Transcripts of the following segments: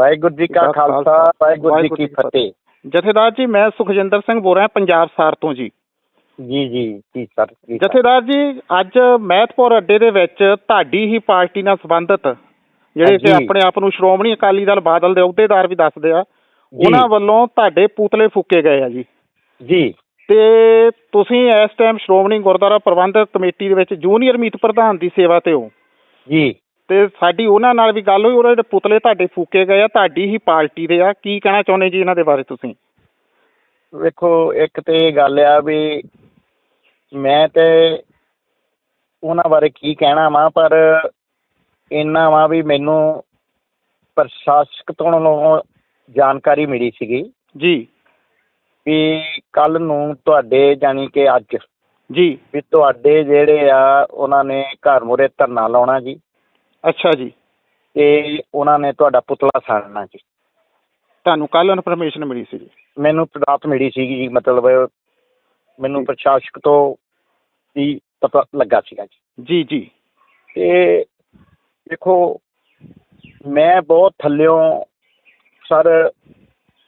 ਵਾਹਿਗੁਰੂ ਜੀ ਕਾ ਖਾਲਸਾ ਵਾਹਿਗੁਰੂ ਜੀ ਕੀ ਫਤਿਹ। ਜਥੇਦਾਰ ਜੀ ਮੈਂ ਸੁਖਜਿੰਦਰ ਸਿੰਘ ਬੋਲ ਰਿਹਾ ਪੰਜਾਬ ਸਾਰ ਤੋਂ ਜੀ। ਜੀ ਜੀ ਜੀ ਸਰ। ਜਥੇਦਾਰ ਜੀ ਅੱਜ ਮਹਿਤਪੁਰ ਅੱਡੇ ਦੇ ਵਿੱਚ ਤੁਹਾਡੀ ਹੀ ਪਾਰਟੀ ਨਾਲ ਸੰਬੰਧਿਤ ਜਿਹੜੇ ਹਾਂਜੀ। ਆਪਣੇ ਆਪ ਨੂੰ ਸ਼੍ਰੋਮਣੀ ਅਕਾਲੀ ਦਲ ਬਾਦਲ ਦੇ ਅਹੁਦੇਦਾਰ ਵੀ ਦੱਸਦੇ ਆ। ਉਹਨਾਂ ਵੱਲੋਂ ਤੁਹਾਡੇ ਪੁਤਲੇ ਫੂਕੇ ਗਏ ਆ ਜੀ। ਜੀ। ਤੇ ਤੁਸੀਂ ਇਸ ਟਾਈਮ ਸ਼੍ਰੋਮਣੀ ਗੁਰਦੁਆਰਾ ਪ੍ਰਬੰਧਕ ਕਮੇਟੀ ਦੇ ਵਿੱਚ ਜੂਨੀਅਰ ਮੀਤ ਪ੍ਰਧਾਨ ਦੀ ਸੇਵਾ ਤੇ ਹੋ। ਜੀ। ਤੇ ਸਾਡੀ ਉਹਨਾਂ ਨਾਲ ਵੀ ਗੱਲ ਹੋਈ ਉਹਨਾਂ ਦੇ ਪੁਤਲੇ ਤੁਹਾਡੇ ਫੂਕੇ ਗਏ ਆ ਤੁਹਾਡੀ ਹੀ ਪਾਰਟੀ ਦੇ ਆ। ਕੀ ਕਹਿਣਾ ਚਾਹੁੰਦੇ ਜੀ ਇਹਨਾਂ ਦੇ ਬਾਰੇ ਤੁਸੀਂ? ਵੇਖੋ ਇੱਕ ਤੇ ਇਹ ਗੱਲ ਆ ਵੀ ਮੈਂ ਤੇ ਉਹਨਾਂ ਬਾਰੇ ਕੀ ਕਹਿਣਾ ਵਾ ਪਰ ਇੰਨਾ ਵਾ ਵੀ ਮੈਨੂੰ ਪ੍ਰਸ਼ਾਸਕ ਤੋਂ ਜਾਣਕਾਰੀ ਮਿਲੀ ਸੀਗੀ ਜੀ। ਵੀ ਕੱਲ ਨੂੰ ਤੁਹਾਡੇ ਜਾਨੀ ਕਿ ਅੱਜ ਜੀ। ਵੀ ਤੁਹਾਡੇ ਜਿਹੜੇ ਆ ਉਹਨਾਂ ਨੇ ਘਰ ਮੂਹਰੇ ਧਰਨਾ ਲਾਉਣਾ ਜੀ। ਅੱਛਾ ਜੀ। ਤੇ ਉਹਨਾਂ ਨੇ ਤੁਹਾਡਾ ਪੁਤਲਾ ਸਾੜਨਾ ਜੀ। ਤੁਹਾਨੂੰ ਕੱਲ ਇਨਫੋਰਮੇਸ਼ਨ ਮਿਲੀ ਸੀ ਜੀ। ਮੈਨੂੰ ਰਾਤ ਮਿਲੀ ਸੀਗੀ ਜੀ ਮਤਲਬ ਮੈਨੂੰ। ਪ੍ਰਸ਼ਾਸਕ ਤੋਂ ਵੀ ਪਤਾ ਲੱਗਾ ਸੀਗਾ ਜੀ। ਜੀ ਜੀ। ਤੇ ਦੇਖੋ ਮੈਂ ਬਹੁਤ ਥੱਲਿਓਂ ਸਰ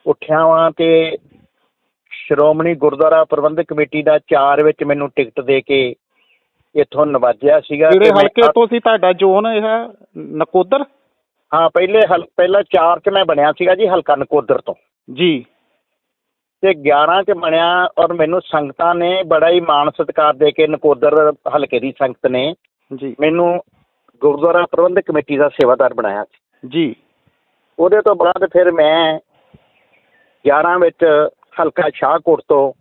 ਉੱਠਿਆ ਵਾਂ ਤੇ ਸ਼੍ਰੋਮਣੀ ਗੁਰਦੁਆਰਾ ਪ੍ਰਬੰਧਕ ਕਮੇਟੀ ਦਾ ਚਾਰ ਵਿੱਚ ਮੈਨੂੰ ਟਿਕਟ ਦੇ ਕੇ ਇੱਥੋਂ ਨਵਾਜਿਆ ਸੀਗਾ ਤੇ ਮੈਂ ਹਲਕੇ ਤੋਂ ਸੀ ਤੁਹਾਡਾ ਜ਼ੋਨ ਇਹ ਹੈ ਨਕੋਦਰ? ਹਾਂ ਪਹਿਲੇ ਹਲ ਪਹਿਲਾਂ 'ਚ ਮੈਂ ਬਣਿਆ ਸੀਗਾ ਜੀ ਹਲਕਾ ਨਕੋਦਰ ਤੋਂ। ਜੀ। ਤੇ 11 'ਚ ਬਣਿਆ ਔਰ ਮੈਨੂੰ ਸੰਗਤਾਂ ਨੇ ਬੜਾ ਹੀ ਮਾਣ ਸਤਿਕਾਰ ਦੇ ਕੇ ਨਕੋਦਰ ਹਲਕੇ ਦੀ ਸੰਗਤ ਨੇ ਜੀ। ਮੈਨੂੰ ਗੁਰਦੁਆਰਾ ਪ੍ਰਬੰਧਕ ਕਮੇਟੀ ਦਾ ਸੇਵਾਦਾਰ ਬਣਾਇਆ ਸੀ। ਜੀ। ਉਹਦੇ ਤੋਂ ਬਾਅਦ ਫਿਰ ਮੈਂ 11 ਵਿੱਚ ਹਲਕਾ ਸ਼ਾਹਕੋਟ ਤੋਂ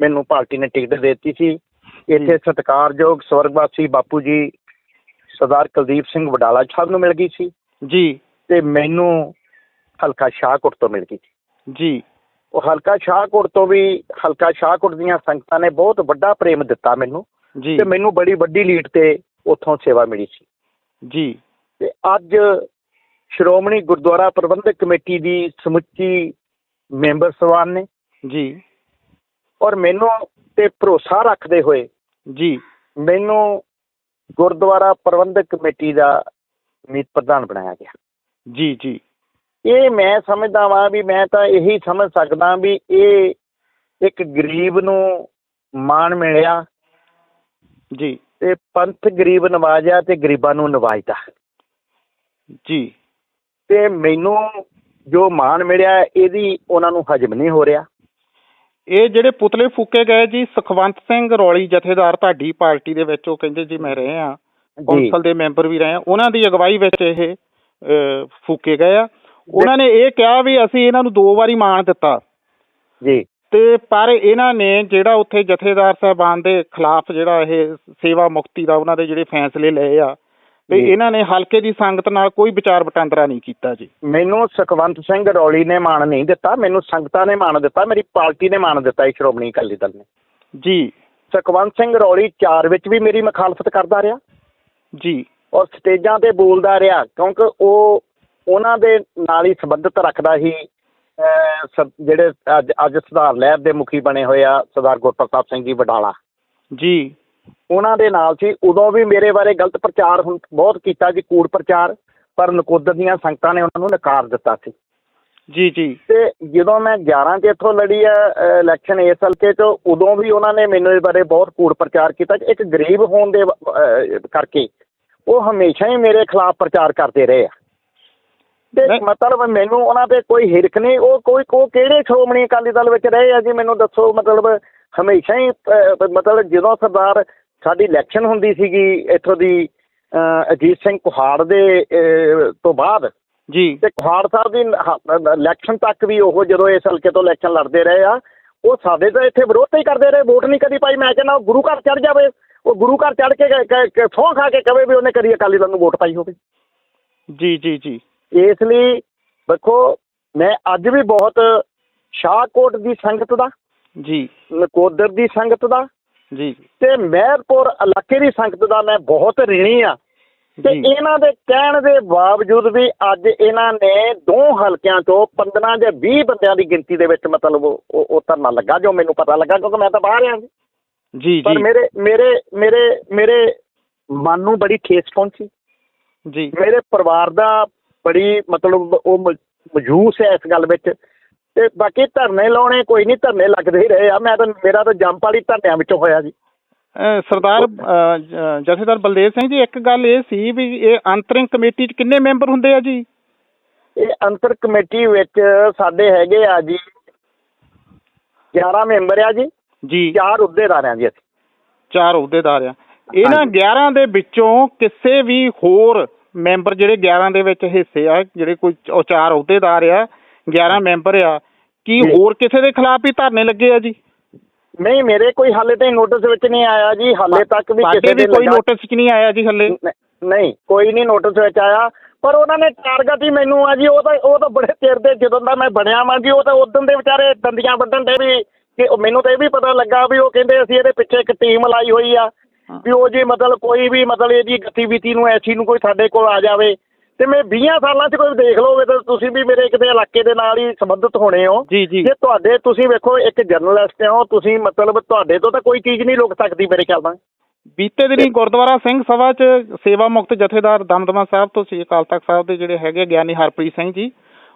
ਮੈਨੂੰ ਪਾਰਟੀ ਨੇ ਟਿਕਟ ਦੇ ਦਿੱਤੀ ਸੀ। ਇੱਥੇ ਸਤਿਕਾਰਯੋਗ ਸਵਰਗਵਾਸੀ ਬਾਪੂ ਜੀ ਸਰਦਾਰ ਕੁਲਦੀਪ ਸਿੰਘ ਵਡਾਲਾ ਸਾਹਿਬ ਨੂੰ ਮਿਲ ਗਈ ਸੀ। ਜੀ। ਤੇ ਮੈਨੂੰ ਹਲਕਾ ਸ਼ਾਹਕੋਟ ਤੋਂ ਮਿਲ ਗਈ ਸੀ। ਜੀ। ਉਹ ਹਲਕਾ ਸ਼ਾਹਕੋਟ ਤੋਂ ਵੀ ਹਲਕਾ ਸ਼ਾਹਕੋਟ ਦੀਆਂ ਸੰਗਤਾਂ ਨੇ ਬਹੁਤ ਵੱਡਾ ਪ੍ਰੇਮ ਦਿੱਤਾ ਮੈਨੂੰ। ਜੀ। ਤੇ ਮੈਨੂੰ ਬੜੀ ਵੱਡੀ ਲੀਡ ਤੇ ਉੱਥੋਂ ਸੇਵਾ ਮਿਲੀ ਸੀ। ਜੀ। ਤੇ ਅੱਜ ਸ਼੍ਰੋਮਣੀ ਗੁਰਦੁਆਰਾ ਪ੍ਰਬੰਧਕ ਕਮੇਟੀ ਦੀ ਸਮੁੱਚੀ ਮੈਂਬਰ ਸਵਾਨ ਨੇ। ਜੀ। ਔਰ ਮੈਨੂੰ ਤੇ ਭਰੋਸਾ ਰੱਖਦੇ ਹੋਏ ਜੀ। ਮੈਨੂੰ ਗੁਰਦੁਆਰਾ ਪ੍ਰਬੰਧਕ ਕਮੇਟੀ ਦਾ ਮੀਤ ਪ੍ਰਧਾਨ ਬਣਾਇਆ ਗਿਆ। ਜੀ ਜੀ। ਇਹ ਮੈਂ ਸਮਝਦਾ ਵਾਂ ਵੀ ਮੈਂ ਤਾਂ ਇਹੀ ਸਮਝ ਸਕਦਾ ਵੀ ਇਹ ਇੱਕ ਗਰੀਬ ਨੂੰ ਮਾਣ ਮਿਲਿਆ। ਜੀ। ਤੇ ਪੰਥ ਗਰੀਬ ਨਵਾਜਿਆ ਤੇ ਗਰੀਬਾਂ ਨੂੰ ਨਵਾਜਦਾ। ਜੀ। ਤੇ ਮੈਨੂੰ ਜੋ ਮਾਣ ਮਿਲਿਆ ਇਹਦੀ ਉਹਨਾਂ ਨੂੰ ਹਜਮ ਨਹੀਂ ਹੋ ਰਿਹਾ। ਇਹ ਜਿਹੜੇ ਪੁਤਲੇ ਫੂਕੇ ਗਏ ਜੀ ਸੁਖਵੰਤ ਸਿੰਘ ਰੌਲੀ ਜਥੇਦਾਰ ਤੁਹਾਡੀ ਪਾਰਟੀ ਦੇ ਵਿੱਚ ਉਹ ਕਹਿੰਦੇ ਜੀ ਮੈਂ ਰਹੇ ਆ ਕੌਂਸਲ ਦੇ ਮੈਂਬਰ ਵੀ ਰਹੇ ਆ ਉਹਨਾਂ ਦੀ ਅਗਵਾਈ ਵਿੱਚ ਇਹ ਫੂਕੇ ਗਏ ਆ। ਉਹਨਾਂ ਨੇ ਇਹ ਕਿਹਾ ਵੀ ਅਸੀਂ ਇਹਨਾਂ ਨੂੰ ਦੋ ਵਾਰੀ ਮਾਣ ਦਿੱਤਾ। ਜੀ। ਤੇ ਪਰ ਇਹਨਾਂ ਨੇ ਜਿਹੜਾ ਉੱਥੇ ਜਥੇਦਾਰ ਸਾਹਿਬਾਨ ਦੇ ਖਿਲਾਫ ਜਿਹੜਾ ਇਹ ਸੇਵਾ ਮੁਕਤੀ ਦਾ ਉਹਨਾਂ ਦੇ ਜਿਹੜੇ ਫੈਸਲੇ ਲਏ ਆ ਤੇ। ਇਹਨਾਂ ਨੇ ਹਲਕੇ ਦੀ ਸੰਗਤ ਨਾਲ ਕੋਈ ਵਿਚਾਰ ਵਟਾਂਦਰਾ ਨਹੀਂ ਕੀਤਾ ਜੀ। ਮੈਨੂੰ ਸੁਖਵੰਤ ਸਿੰਘ ਰੌਲੀ ਨੇ ਮਾਣ ਨਹੀਂ ਦਿੱਤਾ ਮੈਨੂੰ ਸੰਗਤਾਂ ਨੇ ਮਾਣ ਦਿੱਤਾ ਮੇਰੀ ਪਾਰਟੀ ਨੇ ਮਾਣ ਦਿੱਤਾ ਇਹ ਸ਼੍ਰੋਮਣੀ ਅਕਾਲੀ ਦਲ ਨੇ। ਜੀ। ਸੁਖਵੰਤ ਸਿੰਘ ਰੌਲੀ ਚਾਰ ਵਿੱਚ ਵੀ ਮੇਰੀ ਮੁਖਾਲਫਤ ਕਰਦਾ ਰਿਹਾ। ਜੀ। ਔਰ ਸਟੇਜਾਂ ਤੇ ਬੋਲਦਾ ਰਿਹਾ ਕਿਉਂਕਿ ਉਹ ਉਹਨਾਂ ਦੇ ਨਾਲ ਹੀ ਸੰਬੰਧਿਤ ਰੱਖਦਾ ਸ- ਜਿਹੜੇ ਅੱਜ ਅੱਜ ਸੁਧਾਰ ਲਹਿਰ ਦੇ ਮੁਖੀ ਬਣੇ ਹੋਏ ਆ ਸਰਦਾਰ ਗੁਰਪ੍ਰਤਾਪ ਸਿੰਘ ਜੀ ਵਡਾਲਾ। ਜੀ। ਉਹਨਾਂ ਦੇ ਨਾਲ ਸੀ। ਉਦੋਂ ਵੀ ਮੇਰੇ ਬਾਰੇ ਗਲਤ ਪ੍ਰਚਾਰ ਹੁਣ ਬਹੁਤ ਕੀਤਾ ਜੀ ਕੂੜ ਪ੍ਰਚਾਰ ਪਰ ਨਕੋਦਰ ਦੀਆਂ ਸੰਗਤਾਂ ਨੇ ਉਹਨਾਂ ਨੂੰ ਨਕਾਰ ਦਿੱਤਾ ਸੀ। ਜੀ ਜੀ। ਤੇ ਜਦੋਂ ਮੈਂ 11 ਚ ਇੱਥੋਂ ਲੜੀ ਆ ਇਲੈਕਸ਼ਨ ਇਸ ਹਲਕੇ ਚ ਉਦੋਂ ਵੀ ਉਹਨਾਂ ਨੇ ਮੈਨੂੰ ਇਸ ਬਾਰੇ ਬਹੁਤ ਕੂੜ ਪ੍ਰਚਾਰ ਕੀਤਾ ਕਿ ਇੱਕ ਗਰੀਬ ਹੋਣ ਦੇ ਕਰਕੇ ਉਹ ਹਮੇਸ਼ਾ ਹੀ ਮੇਰੇ ਖਿਲਾਫ ਪ੍ਰਚਾਰ ਕਰਦੇ ਰਹੇ ਆ। ਤੇ। ਮਤਲਬ ਮੈਨੂੰ ਉਹਨਾਂ ਤੇ ਕੋਈ ਹਿਰਖ ਨਹੀਂ ਉਹ ਕੋਈ ਉਹ ਕਿਹੜੇ ਸ਼੍ਰੋਮਣੀ ਅਕਾਲੀ ਦਲ ਵਿੱਚ ਰਹੇ ਆ ਜੀ? ਮੈਨੂੰ ਦੱਸੋ ਮਤਲਬ ਹਮੇਸ਼ਾ ਹੀ ਮਤਲਬ ਜਦੋਂ ਸਰਦਾਰ ਸਾਡੀ ਇਲੈਕਸ਼ਨ ਹੁੰਦੀ ਸੀਗੀ ਇੱਥੋਂ ਦੀ ਅਜੀਤ ਸਿੰਘ ਕੁਹਾੜ ਦੇ ਤੋਂ ਬਾਅਦ ਜੀ। ਤੇ ਕੁਹਾੜ ਸਾਹਿਬ ਦੀ ਇਲੈਕਸ਼ਨ ਤੱਕ ਵੀ ਉਹ ਜਦੋਂ ਇਸ ਹਲਕੇ ਤੋਂ ਇਲੈਕਸ਼ਨ ਲੜਦੇ ਰਹੇ ਆ ਉਹ ਸਾਡੇ ਤਾਂ ਇੱਥੇ ਵਿਰੋਧ ਹੀ ਕਰਦੇ ਰਹੇ ਵੋਟ ਨਹੀਂ ਕਦੀ ਪਾਈ। ਮੈਂ ਕਹਿੰਦਾ ਉਹ ਗੁਰੂ ਘਰ ਚੜ ਜਾਵੇ ਉਹ ਗੁਰੂ ਘਰ ਚੜ ਕੇ ਸਹੁੰ ਖਾ ਕੇ ਕਵੇ ਵੀ ਉਹਨੇ ਕਦੀ ਅਕਾਲੀ ਦਲ ਨੂੰ ਵੋਟ ਪਾਈ ਹੋਵੇ। ਜੀ ਜੀ ਜੀ। ਇਸ ਲਈ ਦੇਖੋ ਮੈਂ ਅੱਜ ਵੀ ਬਹੁਤ ਸ਼ਾਹਕੋਟ ਦੀ ਸੰਗਤ ਦਾ ਜੀ। ਨਕੋਦਰ ਦੀ ਸੰਗਤ ਦਾ? ਜੀ। ਤੇ ਮਹਿਰਪੁਰ ਇਲਾਕੇ ਦੀ ਸੰਗਤ ਦਾ ਮੈਂ ਬਹੁਤ ਰਿਣੀ ਆ। ਤੇ ਇਹਨਾਂ ਦੇ ਕਹਿਣ ਦੇ ਬਾਵਜੂਦ ਵੀ ਅੱਜ ਇਹਨਾਂ ਨੇ ਦੋ ਹਲਕਿਆਂ ਤੋਂ 15 ਜਾਂ 20 ਬੰਦਿਆਂ ਦੀ ਗਿਣਤੀ ਦੇ ਵਿੱਚ ਮਤਲਬ ਉਹ ਧਰਨਾ ਲੱਗਾ ਜੋ ਮੈਨੂੰ ਪਤਾ ਲੱਗਾ ਕਿਉਂਕਿ ਮੈਂ ਤਾਂ ਬਾਹਰ ਆ। ਜੀ ਪਰ ਜੀ ਮੇਰੇ ਮੇਰੇ ਮੇਰੇ ਮੇਰੇ ਮਨ ਨੂੰ ਬੜੀ ਠੇਸ ਪਹੁੰਚੀ। ਜੀ। ਮੇਰੇ ਪਰਿਵਾਰ ਦਾ ਬੜੀ ਮਤਲਬ ਉਹ ਮਜੂਸ ਹੈ ਇਸ ਗੱਲ ਵਿੱਚ। ਤੇ ਬਾਕੀ ਧਰਨੇ ਲਾਉਣੇ ਕੋਈ ਨਹੀਂ ਧਰਨੇ ਲੱਗਦੇ ਹੀ ਰਹੇ ਆ। ਮੈਂ ਤਾਂ ਮੇਰਾ ਤਾਂ ਜੰਪ ਵਾਲੀ ਧਰਨਿਆਂ ਵਿੱਚੋਂ ਹੋਇਆ ਜੀ। ਸਰਦਾਰ ਜਥੇਦਾਰ ਬਲਦੇਵ ਸਿੰਘ ਜੀ ਇੱਕ ਗੱਲ ਇਹ ਸੀ ਵੀ ਇਹ ਅੰਤਰਿੰਗ ਕਮੇਟੀ 'ਚ ਕਿੰਨੇ ਮੈਂਬਰ ਹੁੰਦੇ ਆ ਜੀ? ਇਹ ਅੰਤਰ ਕਮੇਟੀ ਵਿੱਚ ਸਾਡੇ ਹੈਗੇ ਆ ਜੀ 11 ਮੈਂਬਰ ਆ ਜੀ। ਜੀ। ਚਾਰ ਅਹੁਦੇਦਾਰ ਆ ਜੀ ਅਸੀਂ। ਚਾਰ ਅਹੁਦੇਦਾਰ ਆ। ਇਹਨਾਂ ਹਾਂਜੀ। 11 ਦੇ ਵਿੱਚੋਂ ਕਿਸੇ ਵੀ ਹੋਰ ਮੈਂਬਰ ਜਿਹੜੇ 11 ਦੇ ਵਿੱਚ ਹਿੱਸੇ ਆ ਜਿਹੜੇ ਕੋਈ ਉਹ ਚਾਰ ਅਹੁਦੇਦਾਰ ਆ 11 ਮੈਂਬਰ ਆ ਕੀ। ਹੋਰ ਕਿਸੇ ਦੇ ਖਿਲਾਫ ਵੀ ਧਰਨੇ ਲੱਗੇ ਆ ਜੀ? ਨਹੀਂ ਮੇਰੇ ਕੋਈ ਹਾਲੇ ਤਾਈਂ ਨੋਟਿਸ ਵਿੱਚ ਨਹੀਂ ਆਇਆ ਜੀ ਹਾਲੇ ਤੱਕ ਵੀ ਕਿਸੇ ਵੀ ਦੇ ਕੋਈ ਨੋਟਿਸ 'ਚ ਨਹੀਂ ਆਇਆ ਜੀ ਹੱਲੇ। ਨਹੀਂ ਕੋਈ ਨਹੀਂ ਨੋਟਿਸ ਵਿੱਚ ਆਇਆ ਪਰ ਉਹਨਾਂ ਨੇ ਟਾਰਗੇਟ ਹੀ ਮੈਨੂੰ ਆ ਜੀ ਉਹ ਤਾਂ ਉਹ ਤਾਂ ਬੜੇ ਚਿਰ ਦੇ ਜਦੋਂ ਦਾ ਮੈਂ ਬਣਿਆ ਵਾਂ ਜੀ ਉਹ ਤਾਂ ਉਦੋਂ ਦੇ ਵਿਚਾਰੇ ਦੰਦੀਆਂ ਵੱਢਣ ਦੇ ਵੀ ਕਿ ਉਹ ਮੈਨੂੰ ਤਾਂ ਇਹ ਵੀ ਪਤਾ ਲੱਗਾ ਵੀ ਉਹ ਕਹਿੰਦੇ ਅਸੀਂ ਇਹਦੇ ਪਿੱਛੇ ਇੱਕ ਟੀਮ ਲਾਈ ਹੋਈ ਆ ਵੀ ਉਹ ਜੀ ਮਤਲਬ ਕੋਈ ਵੀ ਮਤਲਬ ਇਹਦੀ ਗਤੀਵਿਧੀ ਨੂੰ ਐਸੀ ਨੂੰ ਕੋਈ ਸਾਡੇ ਕੋਲ ਆ ਜਾਵੇ ਤੇ ਮੈਂ 20 ਸਾਲਾਂ 'ਚ ਕੋਈ ਦੇਖ ਲਓਗੇ ਤਾਂ ਤੁਸੀਂ ਵੀ ਮੇਰੇ ਕਿਤੇ ਇਲਾਕੇ ਦੇ ਨਾਲ ਹੀ ਸੰਬੰਧਿਤ ਹੋਣੇ ਹੋ। ਜੀ ਜੀ। ਜੇ ਤੁਹਾਡੇ ਤੁਸੀਂ ਵੇਖੋ ਇੱਕ ਜਰਨਲਿਸਟ ਹੋ ਤੁਸੀਂ ਮਤਲਬ ਤੁਹਾਡੇ ਤੋਂ ਤਾਂ ਕੋਈ ਚੀਜ਼ ਨਹੀਂ ਲੁਕ ਸਕਦੀ ਮੇਰੇ ਖਿਆਲ ਨਾਲ। ਬੀਤੇ ਦਿਨੀ ਗੁਰਦੁਆਰਾ ਸਿੰਘ ਸਭਾ 'ਚ ਸੇਵਾ ਮੁਕਤ ਜਥੇਦਾਰ ਦਮਦਮਾ ਸਾਹਿਬ ਤੋਂ ਸ੍ਰੀ ਅਕਾਲ ਤਖਤ ਸਾਹਿਬ ਦੇ ਜਿਹੜੇ ਹੈਗੇ ਗਿਆਨੀ ਹਰਪ੍ਰੀਤ ਸਿੰਘ ਜੀ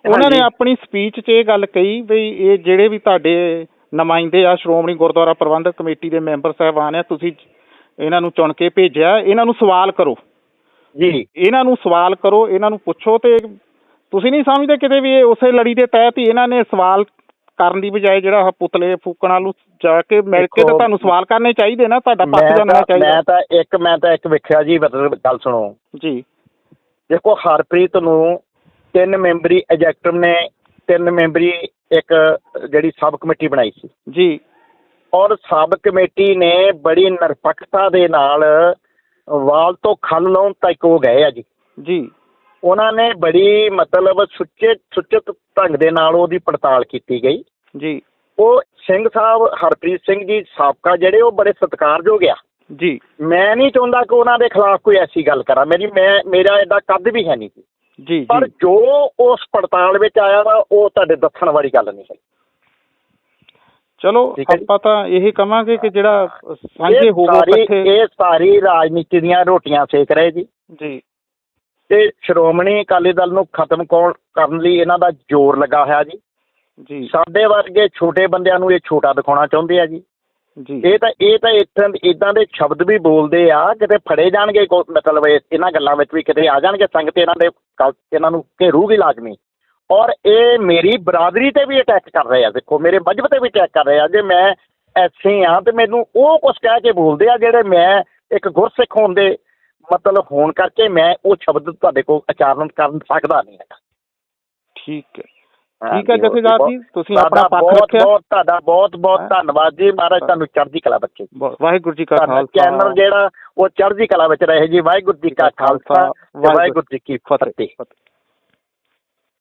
ਉਹਨਾਂ ਨੇ। ਆਪਣੀ ਸਪੀਚ 'ਚ ਇਹ ਗੱਲ ਕਹੀ ਵੀ ਇਹ ਜਿਹੜੇ ਵੀ ਤੁਹਾਡੇ ਨੁਮਾਇੰਦੇ ਆ ਸ਼੍ਰੋਮਣੀ ਗੁਰਦੁਆਰਾ ਪ੍ਰਬੰਧਕ ਕਮੇਟੀ ਦੇ ਮੈਂਬਰ ਸਾਹਿਬਾਨ ਆ ਤੁਸੀਂ ਇਹਨਾਂ ਨੂੰ ਚੁਣ ਕੇ ਭੇਜਿਆ ਇਹਨਾਂ ਨੂੰ ਸਵਾਲ ਕਰੋ। ਜੀ। ਇਹਨਾਂ ਨੂੰ ਸਵਾਲ ਕਰੋ ਇਹਨਾਂ ਨੂੰ ਪੁੱਛੋ ਤੇ ਤੁਸੀਂ ਨਹੀਂ ਸਮਝਦੇ ਕਿਤੇ ਵੀ ਇਹ ਉਸੇ ਲੜੀ ਦੇ ਤਹਿਤ ਹੀ ਇਹਨਾਂ ਨੇ ਸਵਾਲ ਕਰਨ ਦੀ ਬਜਾਏ ਜਿਹੜਾ ਆਹ ਪੁਤਲੇ ਫੂਕਣ ਵਾਲੂ ਜਾ ਕੇ ਮਿਲ ਕੇ ਤੇ ਦੇਖੋ, ਤੁਹਾਨੂੰ ਸਵਾਲ ਕਰਨੇ ਚਾਹੀਦੇ ਨਾ ਤੁਹਾਡਾ ਪੱਖ ਮੈਂ ਤਾਂ ਚਾਹੀਦਾ। ਮੈਂ ਤਾਂ ਇੱਕ ਮੈਂ ਤਾਂ ਇੱਕ ਵੇਖਿਆ ਜੀ ਮਤਲਬ ਗੱਲ ਸੁਣੋ। ਜੀ। ਦੇਖੋ ਹਰਪ੍ਰੀਤ ਨੂੰ ਤਿੰਨ ਮੈਂਬਰੀ ਐਜੈਕਟਿਵ ਨੇ ਤਿੰਨ ਮੈਂਬਰੀ ਇੱਕ ਜਿਹੜੀ ਸਬ ਕਮੇਟੀ ਬਣਾਈ ਸੀ। ਜੀ। ਔਰ ਸਬ ਕਮੇਟੀ ਨੇ ਬੜੀ ਨਿਰਪੱਖਤਾ ਦੇ ਨਾਲ ਵਾਲ ਤੋਂ ਖੱਲ ਲਾਉਣ ਤੱਕ ਉਹ ਗਏ ਆ ਜੀ। ਜੀ। ਉਹਨਾਂ ਨੇ ਬੜੀ ਮਤਲਬ ਸੁੱਚੇ ਸੁਚਿਤ ਢੰਗ ਦੇ ਨਾਲ ਉਹਦੀ ਪੜਤਾਲ ਕੀਤੀ ਗਈ। ਜੀ। ਉਹ ਸਿੰਘ ਸਾਹਿਬ ਹਰਪ੍ਰੀਤ ਸਿੰਘ ਜੀ ਸਾਬਕਾ ਜਿਹੜੇ ਉਹ ਬੜੇ ਸਤਿਕਾਰਯੋਗ ਆ। ਜੀ। ਮੈਂ ਨਹੀਂ ਚਾਹੁੰਦਾ ਕਿ ਉਹਨਾਂ ਦੇ ਖਿਲਾਫ ਕੋਈ ਐਸੀ ਗੱਲ ਕਰਾਂ। ਮੇਰੀ ਮੈਂ ਮੇਰਾ ਐਡਾ ਕੱਦ ਵੀ ਹੈ ਨਹੀਂ। ਸੀ ਜੀ। ਪਰ ਜੀ ਜੋ ਉਸ ਪੜਤਾਲ ਵਿੱਚ ਆਇਆ ਵਾ ਉਹ ਤੁਹਾਡੇ ਦੱਸਣ ਵਾਲੀ ਗੱਲ ਨਹੀਂ ਹੈ। ਚਲੋ ਹੈ। ਆਪਾਂ ਤਾਂ ਇਹੀ ਕਵਾਂਗੇ ਕਿ ਜਿਹੜਾ ਸਾਂਝੇ ਹੋਵੋ ਸਾਰੀ ਇਕੱਠੇ। ਇਹ ਸਾਰੀ ਰਾਜਨੀਤੀ ਦੀਆਂ ਰੋਟੀਆਂ ਸੇਕ ਰਹੇ ਜੀ। ਜੀ। ਤੇ ਸ਼੍ਰੋਮਣੀ ਅਕਾਲੀ ਦਲ ਨੂੰ ਖਤਮ ਕੌਣ ਕਰਨ ਲਈ ਇਹਨਾਂ ਦਾ ਜ਼ੋਰ ਲੱਗਾ ਹੋਇਆ ਜੀ। ਜੀ। ਸਾਡੇ ਵਰਗੇ ਛੋਟੇ ਬੰਦਿਆਂ ਨੂੰ ਇਹ ਛੋਟਾ ਦਿਖਾਉਣਾ ਚਾਹੁੰਦੇ ਆ ਜੀ। ਜੀ। ਇਹ ਤਾਂ ਇਹ ਤਾਂ ਇਦਾਂ ਇਦਾਂ ਦੇ ਸ਼ਬਦ ਵੀ ਬੋਲਦੇ ਆ ਕਿਤੇ ਫੜੇ ਜਾਣਗੇ ਮਤਲਬ ਇਹ- ਇਹਨਾਂ ਗੱਲਾਂ ਵਿੱਚ ਵੀ ਕਿਤੇ ਆ ਜਾਣਗੇ ਸੰਗਤ ਇਹਨਾਂ ਦੇ ਇਹਨਾਂ ਨੂੰ ਘੇਰੂਗੀ ਲਾਜ਼ਮੀ। ਔਰ ਇਹ ਮੇਰੀ ਬਰਾਦਰੀ ਤੇ ਵੀ ਅਟੈਕ ਕਰ ਰਹੇ ਆ ਦੇਖੋ ਮੇਰੇ ਮਜਹਬ ਤੇ ਵੀ ਅਟੈਕ ਕਰ ਰਹੇ ਆ। ਜੇ ਮੈਂ ਐਸੇ ਆ ਤੇ ਮੈਨੂੰ ਉਹ ਕੁਛ ਕਹਿ ਕੇ ਬੋਲਦੇ ਆ ਜਿਹੜੇ ਮੈਂ ਇੱਕ ਗੁਰਸਿੱਖ ਹੋਣ ਦੇ ਮਤਲਬ ਹੋਣ ਕਰਕੇ ਮੈਂ ਉਹ ਸ਼ਬਦ ਤੁਹਾਡੇ ਕੋਲ ਉਚਾਰਨ ਕਰਨ ਸਕਦਾ ਨਹੀਂ ਹੈਗਾ। ਠੀਕ ਹੈ। ਠੀਕ ਹੈ ਜਥੇਦਾਰ ਜੀ, ਤੁਸੀਂ ਆਪਣਾ ਪੱਖ ਰੱਖਿਆ। ਬਹੁਤ ਤੁਹਾਡਾ ਬਹੁਤ ਬਹੁਤ। ਧੰਨਵਾਦ ਜੀ। ਮਹਾਰਾਜ ਤੁਹਾਨੂੰ ਚੜ੍ਹਦੀ ਕਲਾ ਬੱਚੇ ਵਾਹਿਗੁਰੂ ਜੀ ਕਾ ਖਾਲਸਾ। ਚੈਨਲ ਜਿਹੜਾ ਉਹ ਚੜ੍ਹਦੀ ਕਲਾ ਵਿੱਚ ਰਹੇ ਜੀ। ਵਾਹਿਗੁਰੂ ਜੀ ਕਾ ਖਾਲਸਾ ਵਾਹਿਗੁਰੂ ਜੀ ਕੀ ਫਤਿਹ।